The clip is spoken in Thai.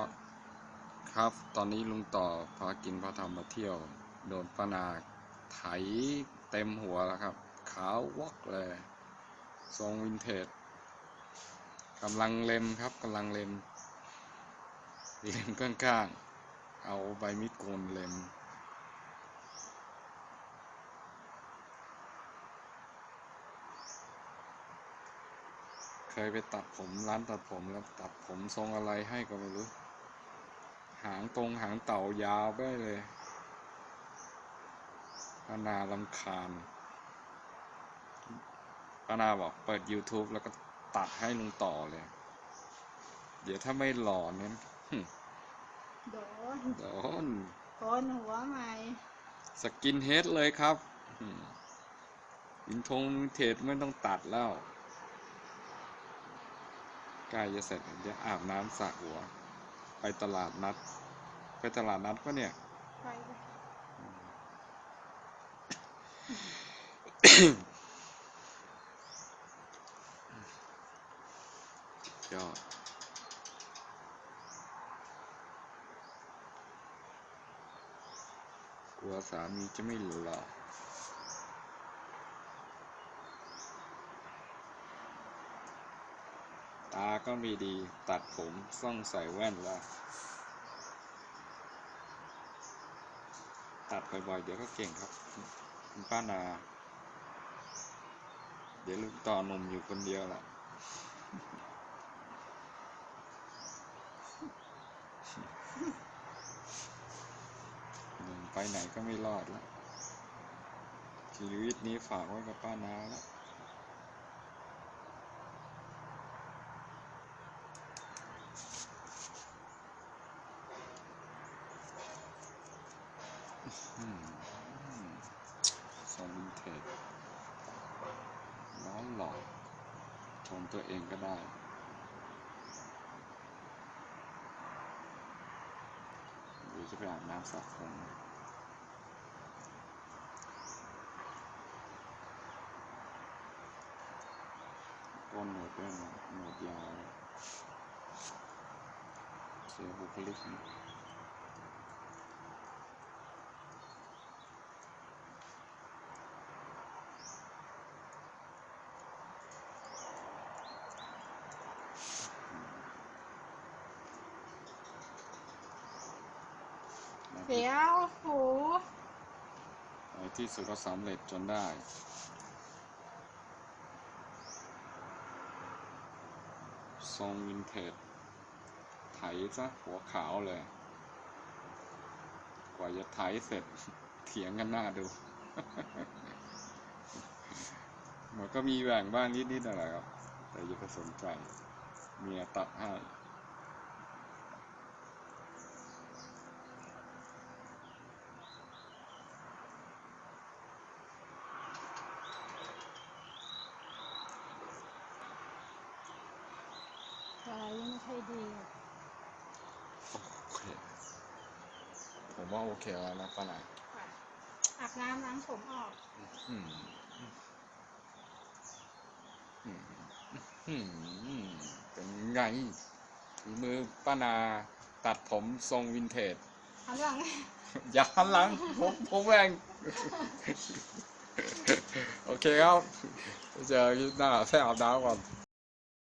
็ครับ ตอนนี้ลุงต่อพากินพาทำมาเที่ยว โดนป้านาไถเต็มหัวแล้วครับ ขาววอกเลย ทรงวินเทจกำลังเล็มครับกำลังเล็ม เล็มก้างๆ เอาใบมีดโกนเล็มเคยไปตัดผมร้านตัดผมแล้วตัดผมทรงอะไรให้ก็ไม่รู้ หางตรงหางเต่ายาวไปเลยป้านาลำคาญป้านาบอกเปิด YouTube แล้วก็ตัดให้ลุงต่อเลย เดี๋ยวถ้าไม่หล่อเนี่ยหึโดน โดนโกนหัวใหม่ สกินเฮดเลยครับหึอินทงเทจไม่ต้องตัดแล้วใกล้จะเสร็จเดี๋ยวอาบน้ำสระหัว ไปตลาดนัด ไปตลาดนัดปะเนี่ยไปเลยยอดกลัวสามีจะไม่หล่อ ตาก็ม่ดี ตัดผมต้องใส่แว่นล้วตัดบ่อยๆ เดี๋ยวก็เก่งครับ คุณป้านา เดี๋ยวลูกต่อนมอยู่คนเดียวแหละหนุ่มไปไหนก็ไม่รอดแล้วชีวิตนี้ฝากไว้กับป้านาแล้ว อืมสวินเทจร้อนหลอก ชมตัวเองก็ได้ หรือจะไปอาบน้ำสระผมก้นหนวดด้วยนหนวดยาวเสียบุคลิกนะ เสียวหูในที่สุดก็สำเร็จจนได้ทรงวินเทจไถซะหัวขาวเลย กว่าจะไถเสร็จเถียงกันหน้าดูมันก็มีแหว่งบ้างนิดๆนั่นแหละครับ แต่อย่าไปสนใจ เมียตัดให้ อะไรยังไม่ค่อยดี โอเค ผมว่าโอเคแล้วนะป้าหนายค่ะอาบน้ำล้างผมออกอืมอืมอืมอืมเป็นไงฝีมือป้านาตัดผมทรงวินเทจเอาเรื่องอย่าหันหลังผมผมแรง โอเคครับ เจอคลิปหน้าแค่อาบน้ำก่อน